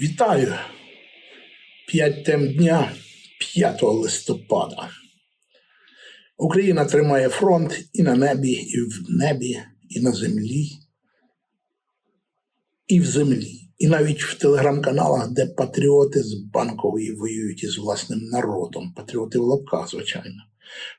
Вітаю! П'ять тем дня 5 листопада. Україна тримає фронт і на небі, і в небі, і на землі, і в землі. І навіть в телеграм-каналах, де патріоти з банкової воюють із власним народом, патріоти в лапках, звичайно.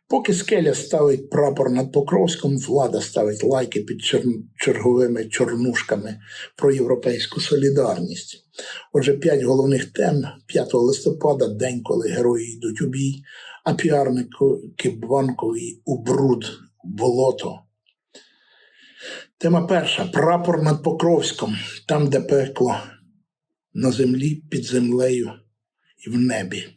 Поки скеля ставить прапор над Покровськом, влада ставить лайки під чер- черговими чорнушками про європейську солідарність. Отже, п'ять головних тем 5 листопада, день, коли герої йдуть у бій, а піарники банкові у бруд, в болото. Тема перша прапор над Покровськом, там, де пекло, на землі, під землею і в небі.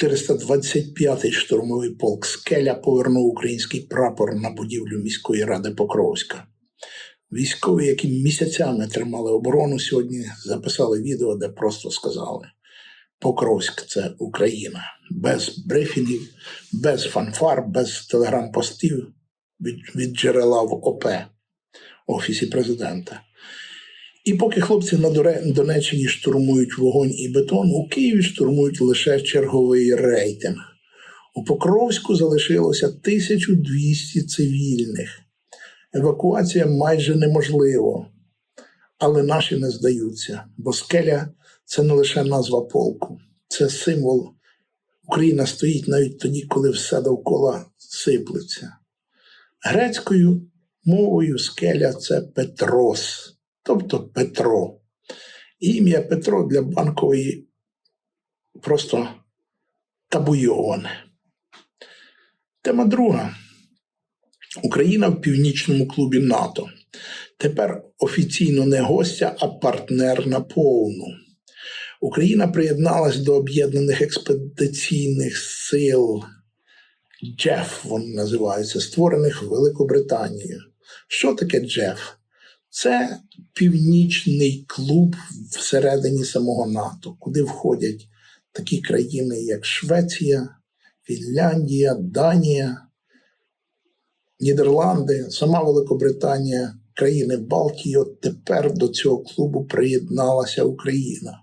425-й штурмовий полк Скеля повернув український прапор на будівлю міської ради Покровська. Військові, які місяцями тримали оборону, сьогодні записали відео, де просто сказали: Покровськ це Україна. Без брифінгів, без фанфар, без телеграм-постів від, від джерела в ОП, Офісі президента. І поки хлопці на Донеччині штурмують вогонь і бетон, у Києві штурмують лише черговий рейтинг. У Покровську залишилося 1200 цивільних. Евакуація майже неможлива, але наші не здаються, бо скеля це не лише назва полку, це символ. Україна стоїть навіть тоді, коли все довкола сиплеться. Грецькою мовою скеля це Петрос, тобто Петро. Ім'я Петро для банкової просто табуйоване. Тема друга. Україна в північному клубі НАТО. Тепер офіційно не гостя, а партнер на повну. Україна приєдналась до об'єднаних експедиційних сил Джеф, вони називаються, створених Великобританією. Що таке Джеф? Це північний клуб всередині самого НАТО, куди входять такі країни, як Швеція, Фінляндія, Данія. Нідерланди, сама Великобританія, країни Балтії, от тепер до цього клубу приєдналася Україна.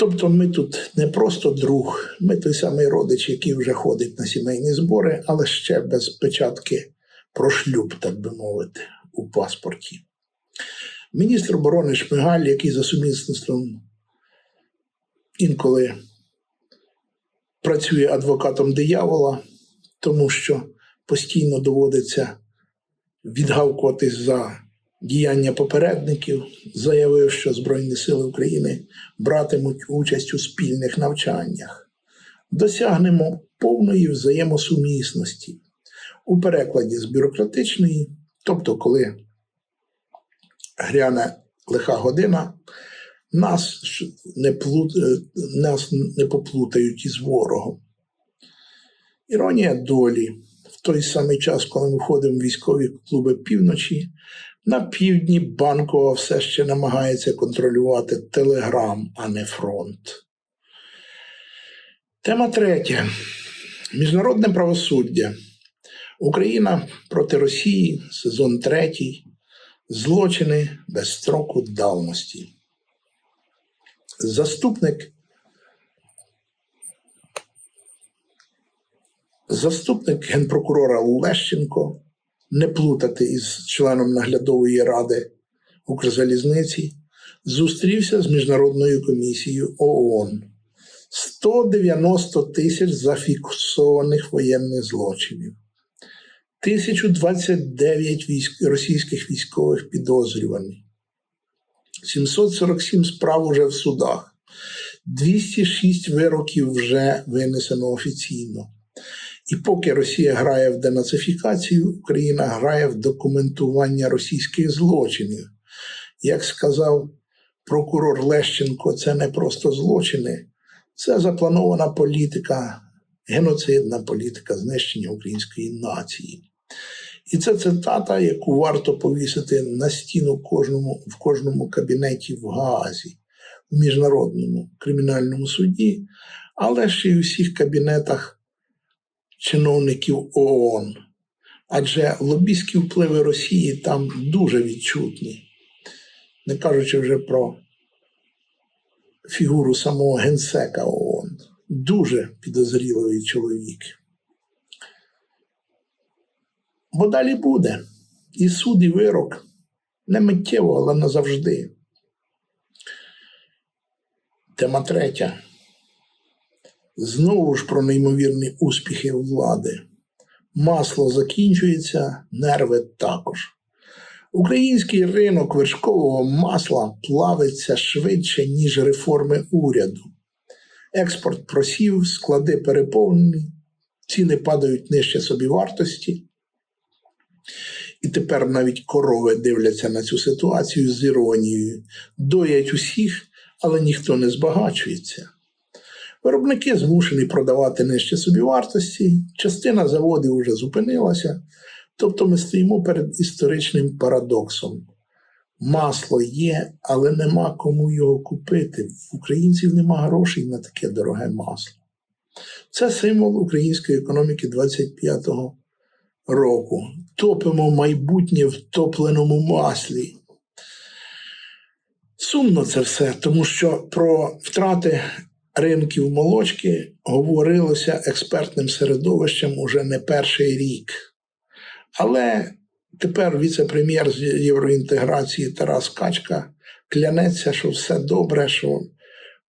Тобто ми тут не просто друг, ми той самий родич, який вже ходить на сімейні збори, але ще без печатки про шлюб, так би мовити, у паспорті. Міністр оборони Шмигаль, який за сумісництвом інколи працює адвокатом диявола, тому що постійно доводиться відгавкуватись за діяння попередників, заявив, що Збройні Сили України братимуть участь у спільних навчаннях. Досягнемо повної взаємосумісності у перекладі з бюрократичної, тобто, коли гряне лиха година, нас не, плут... нас не поплутають із ворогом. Іронія долі. В той самий час, коли ми входимо в військові клуби півночі, на півдні Банкова все ще намагається контролювати Телеграм, а не фронт. Тема третя. Міжнародне правосуддя. Україна проти Росії, сезон третій. Злочини без строку давності. Заступник Заступник генпрокурора Лещенко, не плутати із членом наглядової ради Укрзалізниці, зустрівся з Міжнародною комісією ООН. 190 тисяч зафіксованих воєнних злочинів, 1029 військ... російських військових підозрюваних, 747 справ уже в судах, 206 вироків вже винесено офіційно. І поки Росія грає в денацифікацію, Україна грає в документування російських злочинів. Як сказав прокурор Лещенко, це не просто злочини, це запланована політика, геноцидна політика знищення української нації. І це цитата, яку варто повісити на стіну в кожному, в кожному кабінеті в Гаазі, в міжнародному кримінальному суді, але ж і у всіх кабінетах чиновників ООН. Адже лобістські впливи Росії там дуже відчутні, не кажучи вже про фігуру самого генсека ООН. Дуже підозріливий чоловік. Бо далі буде і суд, і вирок не миттєво, але назавжди. Тема третя. Знову ж про неймовірні успіхи влади. Масло закінчується, нерви також. Український ринок вершкового масла плавиться швидше, ніж реформи уряду. Експорт просів, склади переповнені, ціни падають нижче собівартості. І тепер навіть корови дивляться на цю ситуацію з іронією, доять усіх, але ніхто не збагачується. Виробники змушені продавати нижче собівартості, частина заводів вже зупинилася, тобто ми стоїмо перед історичним парадоксом. Масло є, але нема кому його купити. В українців нема грошей на таке дороге масло. Це символ української економіки 25-го року. Топимо майбутнє в топленому маслі. Сумно це все, тому що про втрати ринків молочки говорилося експертним середовищем уже не перший рік. Але тепер віце-прем'єр з євроінтеграції Тарас Качка клянеться, що все добре, що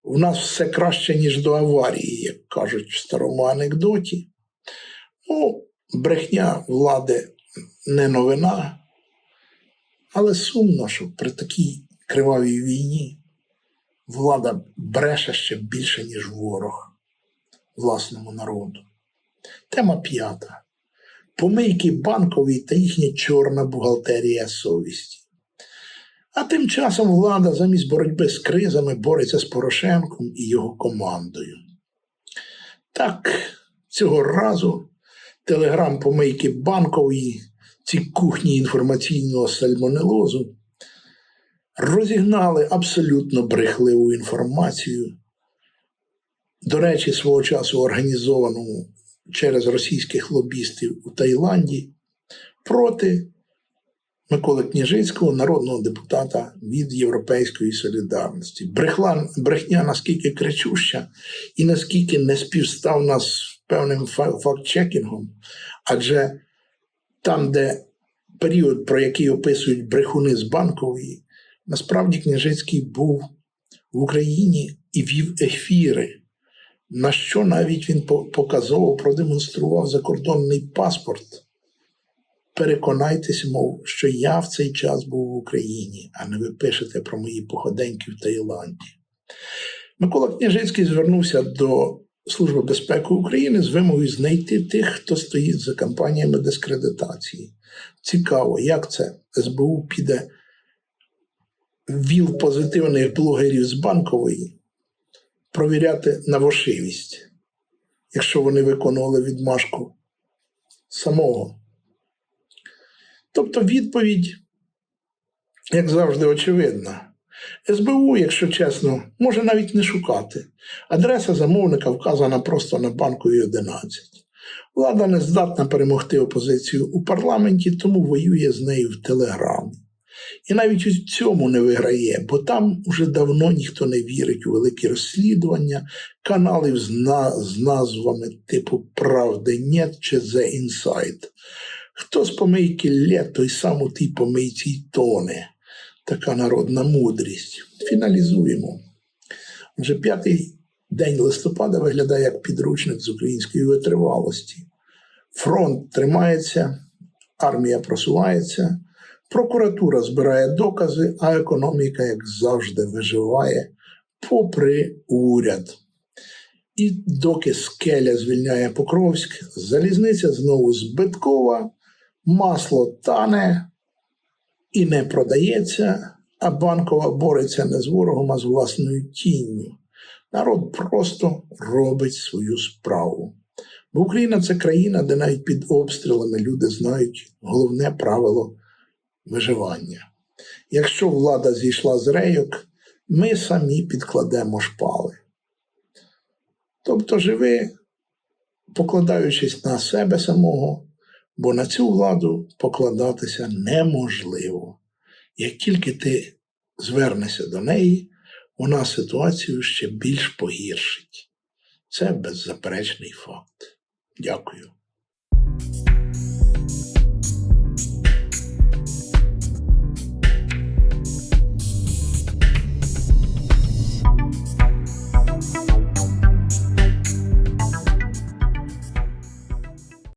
в нас все краще, ніж до аварії, як кажуть в старому анекдоті. Ну, брехня влади не новина, але сумно, що при такій кривавій війні влада бреше ще більше, ніж ворог власному народу. Тема п'ята. Помийки банкові та їхня чорна бухгалтерія совісті. А тим часом влада замість боротьби з кризами бореться з Порошенком і його командою. Так, цього разу телеграм помийки банкової, ці кухні інформаційного сальмонелозу розігнали абсолютно брехливу інформацію. До речі, свого часу організованому через російських лобістів у Таїланді проти Миколи Княжицького, народного депутата від Європейської солідарності. Брехла, брехня наскільки кричуща і наскільки не співставна з певним факт-чекінгом, адже там, де період, про який описують брехуни з банкової, насправді Княжицький був в Україні і вів ефіри. На що навіть він показово продемонстрував закордонний паспорт. Переконайтесь, мов, що я в цей час був в Україні, а не ви пишете про мої походеньки в Таїланді. Микола Княжицький звернувся до Служби безпеки України з вимогою знайти тих, хто стоїть за кампаніями дискредитації. Цікаво, як це СБУ піде віл позитивних блогерів з банкової провіряти на вошивість, якщо вони виконували відмашку самого. Тобто відповідь, як завжди, очевидна. СБУ, якщо чесно, може навіть не шукати. Адреса замовника вказана просто на банковій 11. Влада не здатна перемогти опозицію у парламенті, тому воює з нею в телеграмі. І навіть у цьому не виграє, бо там уже давно ніхто не вірить у великі розслідування, каналів з, на, з назвами типу Правди Нет чи The Inside. Хто з помийки лє, той сам у тій помийці й тоне. Така народна мудрість. Фіналізуємо. Вже п'ятий день листопада виглядає як підручник з української витривалості. Фронт тримається, армія просувається. Прокуратура збирає докази, а економіка, як завжди, виживає попри уряд. І доки скеля звільняє Покровськ, залізниця знову збиткова, масло тане і не продається, а банкова бореться не з ворогом, а з власною тінню. Народ просто робить свою справу. Бо Україна це країна, де навіть під обстрілами люди знають головне правило виживання. Якщо влада зійшла з рейок, ми самі підкладемо шпали. Тобто живи, покладаючись на себе самого, бо на цю владу покладатися неможливо. Як тільки ти звернешся до неї, вона ситуацію ще більш погіршить. Це беззаперечний факт. Дякую.